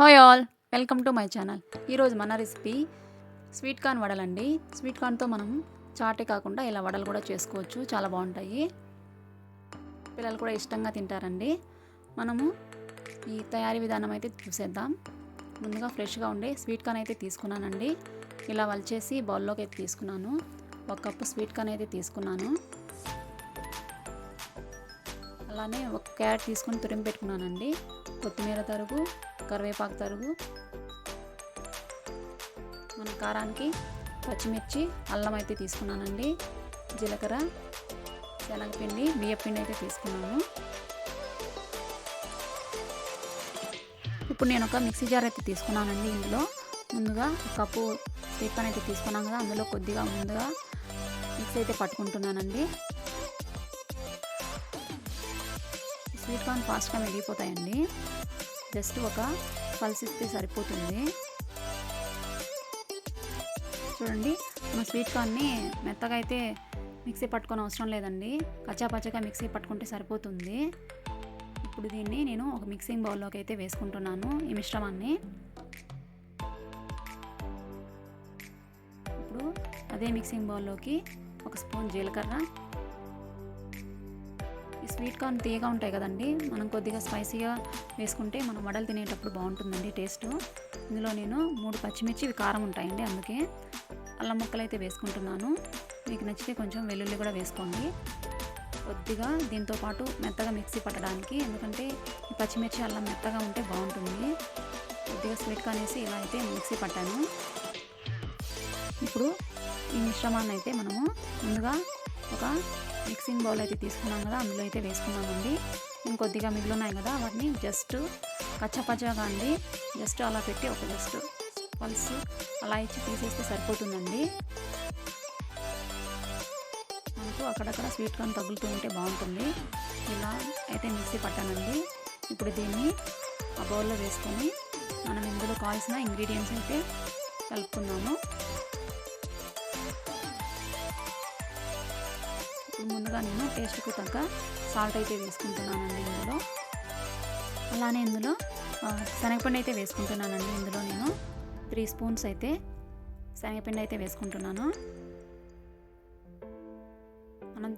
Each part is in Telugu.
Hi all welcome to my channel. ఈరోజు మన రెసిపీ స్వీట్ కార్న్ వడలండి. స్వీట్ కార్న్తో మనం చాటే కాకుండా ఇలా వడలు కూడా చేసుకోవచ్చు. చాలా బాగుంటాయి. పిల్లలు కూడా ఇష్టంగా తింటారండి. మనము ఈ తయారీ విధానం అయితే చూసేద్దాం. ముందుగా ఫ్రెష్గా ఉండే స్వీట్ కార్న్ అయితే తీసుకున్నానండి. ఇలా వలిచేసి బౌల్లోకి అయితే తీసుకున్నాను. ఒక కప్పు స్వీట్ కార్న్ అయితే తీసుకున్నాను. అలానే ఒక క్యారెట్ తీసుకుని తురిమి పెట్టుకున్నానండి. కొత్తిమీర తరుగు కరివేపాకు తరుగు మన కారానికి పచ్చిమిర్చి అల్లం అయితే తీసుకున్నానండి. జీలకర్ర శనగపిండి బియ్యపిండి అయితే తీసుకున్నాను. ఇప్పుడు నేను ఒక మిక్సీ జార్ అయితే తీసుకున్నానండి ఇందులో. ముందుగా కప్పు స్వీట్ అయితే తీసుకున్నాను కదా అందులో కొద్దిగా ముందుగా మిక్సీ అయితే పట్టుకుంటున్నానండి. స్వీట్ కార్న్ ఫాస్ట్గా మెరిగిపోతాయండి జస్ట్ ఒక పల్స్ ఇస్తే సరిపోతుంది. చూడండి మన స్వీట్ కార్న్ని మెత్తగా అయితే మిక్సీ పట్టుకొని అవసరం లేదండి. కచ్చాపచ్చగా మిక్సీ పట్టుకుంటే సరిపోతుంది. ఇప్పుడు దీన్ని నేను ఒక మిక్సింగ్ బౌల్లోకి అయితే వేసుకుంటున్నాను ఈ మిశ్రమాన్ని. ఇప్పుడు అదే మిక్సింగ్ బౌల్లోకి ఒక స్పూన్ జీలకర్ర స్వీట్ కార్న్ తీయగా ఉంటాయి కదండి. మనం కొద్దిగా స్పైసీగా వేసుకుంటే మనం వడలు తినేటప్పుడు బాగుంటుందండి టేస్ట్. ఇందులో నేను మూడు పచ్చిమిర్చి ఇవి కారం ఉంటాయండి అందుకే. అల్లం ముక్కలు అయితే వేసుకుంటున్నాను. మీకు నచ్చితే కొంచెం వెల్లుల్లి కూడా వేసుకోండి. కొద్దిగా దీంతో పాటు మెత్తగా మిక్సీ పట్టడానికి ఎందుకంటే ఈ పచ్చిమిర్చి అల్లం మెత్తగా ఉంటే బాగుంటుంది. కొద్దిగా స్వీట్ కార్న్ వేసి ఇలా అయితే మిక్సీ పట్టాను. ఇప్పుడు ఈ మిశ్రమాన్ని అయితే మనము ముందుగా ఒక మిక్సింగ్ బౌల్ అయితే తీసుకున్నాం కదా అందులో అయితే వేసుకున్నామండి. ఇంకొద్దిగా మిగిలినాయి ఉన్నాయి కదా వాటిని జస్ట్ కచ్చపచ్చగా అండి. జస్ట్ అలా పెట్టి ఒక జస్ట్ పల్స్ అలా ఇచ్చి తీసేస్తే సరిపోతుందండి. మనకు అక్కడక్కడ స్వీట్ కార్న్ తగులుతూ ఉంటే బాగుంటుంది. ఇలా అయితే మిక్సీ పట్టానండి. ఇప్పుడు దీన్ని ఆ బౌల్లో వేసుకొని మనం ఇందులో కావాల్సిన ఇంగ్రీడియంట్స్ అయితే కలుపుకున్నాము ఇప్పుడు ముందుగా నేను టేస్ట్కు తగ్గ సాల్ట్ అయితే వేసుకుంటున్నానండి ఇందులో. అలానే ఇందులో శనగపిండి అయితే వేసుకుంటున్నానండి ఇందులో నేను. త్రీ స్పూన్స్ అయితే శనగపిండి అయితే వేసుకుంటున్నాను. మనం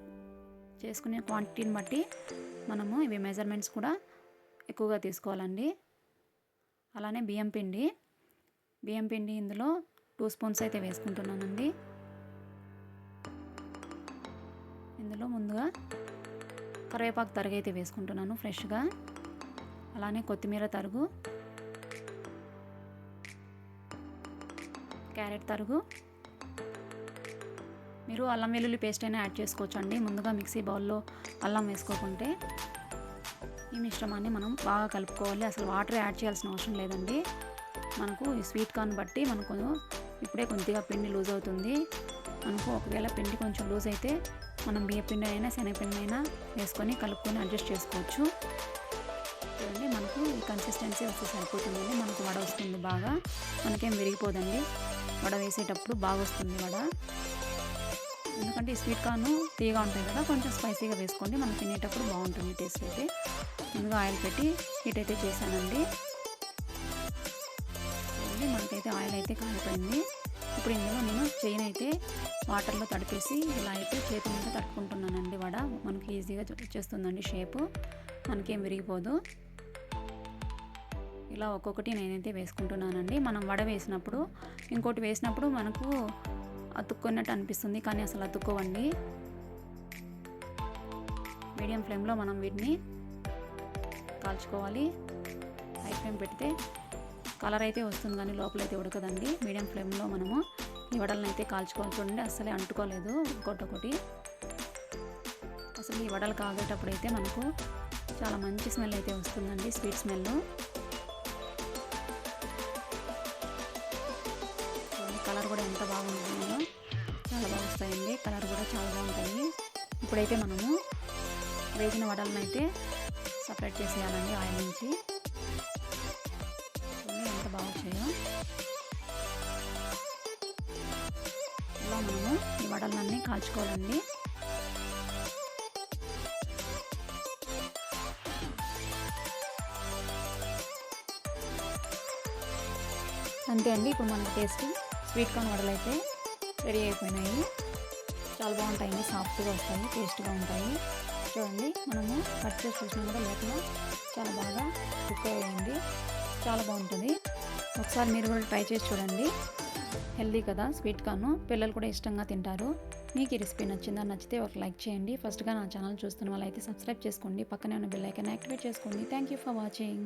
చేసుకునే క్వాంటిటీని బట్టి మనము ఇవి మెజర్మెంట్స్ కూడా ఎక్కువగా తీసుకోవాలండి. అలానే బియ్యం పిండి. బియ్యం పిండి ఇందులో టూ స్పూన్స్ అయితే వేసుకుంటున్నానండి. ఇందులో ముందుగా కరివేపాకు తరుగు అయితే వేసుకుంటున్నాను ఫ్రెష్గా. అలానే కొత్తిమీర తరుగు. క్యారెట్ తరుగు. మీరు అల్లం వెల్లుల్లి పేస్ట్ అయినా యాడ్ చేసుకోవచ్చు అండి ముందుగా మిక్సీ బౌల్లో అల్లం వేసుకోకుంటే ఈ మిశ్రమాన్ని మనం బాగా కలుపుకోవాలి. అసలు వాటర్ యాడ్ చేయాల్సిన అవసరం లేదండి. మనకు ఈ స్వీట్ కార్న్ బట్టి మనకు ఇప్పుడే కొద్దిగా పిండి లూజ్ అవుతుంది. మనకు ఒకవేళ పిండి కొంచెం లూజ్ అయితే మనం బియ్య పిండి అయినా శనగపిండి అయినా వేసుకొని కలుపుకొని అడ్జస్ట్ చేసుకోవచ్చు. చూడండి మనకు ఈ కన్సిస్టెన్సీ వస్తే సరిపోతుందండి. మనకు వడ వస్తుంది బాగా. మనకేం విరిగిపోదండి. వడ వేసేటప్పుడు బాగా వస్తుంది వడ. ఎందుకంటే ఈ స్వీట్ కార్న్ తీగా ఉంటాయి కదా కొంచెం స్పైసీగా వేసుకోండి. మనం తినేటప్పుడు బాగుంటుంది టేస్ట్ అయితే. ముందుగా ఆయిల్ పెట్టి హీట్ అయితే చేశానండి. మనకైతే ఆయిల్ అయితే కాలిపోయింది. ఇప్పుడు ఇందులో నేను చైన్ అయితే వాటర్లో తడిపేసి ఇలా అయితే చేతి మీద తట్టుకుంటున్నానండి వడ. మనకి ఈజీగా వచ్చేస్తుందండి షేపు. మనకేం విరిగిపోదు. ఇలా ఒక్కొక్కటి నేనైతే వేసుకుంటున్నానండి. మనం వడ వేసినప్పుడు ఇంకోటి వేసినప్పుడు మనకు అతుక్కున్నట్టు అనిపిస్తుంది కానీ అసలు అతుక్కోవండి. మీడియం ఫ్లేమ్లో మనం వీటిని కాల్చుకోవాలి. హై ఫ్లేమ్ పెడితే కలర్ అయితే వస్తుంది కానీ లోపలైతే ఉడకదండి. మీడియం ఫ్లేమ్లో మనము ఈ వడలను అయితే కాల్చుకోవాలి చూడండి. అసలే అంటుకోలేదు ఒకటి అసలు ఈ వడలు కాగేటప్పుడు అయితే మనకు చాలా మంచి స్మెల్ అయితే వస్తుందండి స్వీట్ స్మెల్. కలర్ కూడా ఎంత బాగుంటుందో చాలా బాగా వస్తాయండి. కలర్ కూడా చాలా బాగుంటాయి ఇప్పుడైతే మనము వేగిన వడలను అయితే సపరేట్ చేసేయాలండి ఆయిల్ నుంచి. వడలన్నీ కాల్చుకోవాలండి. అంతే అండి ఇప్పుడు మనకి టేస్ట్ స్వీట్ కార్న్ వడలు అయితే రెడీ అయిపోయినాయి. చాలా బాగుంటాయండి సాఫ్ట్గా వస్తాయి టేస్ట్గా ఉంటాయి. చూడండి మనము కట్ చేసి చూసినా కూడా లోపల చాలా బాగా కుక్ అయ్యాయండి. చాలా బాగుంటుంది. ఒకసారి మీరు కూడా ట్రై చేసి చూడండి. హెల్దీ కదా స్వీట్ కార్న్. పిల్లలు కూడా ఇష్టంగా తింటారు. మీకు ఈ రెసిపీ నచ్చిందా నచ్చితే ఒక లైక్ చేయండి. ఫస్ట్గా నా ఛానల్ చూస్తున్న వాళ్ళైతే సబ్స్క్రైబ్ చేసుకోండి. పక్కనే ఉన్న బెల్ ఐకాన్ యాక్టివేట్ చేసుకోండి. Thank you for watching.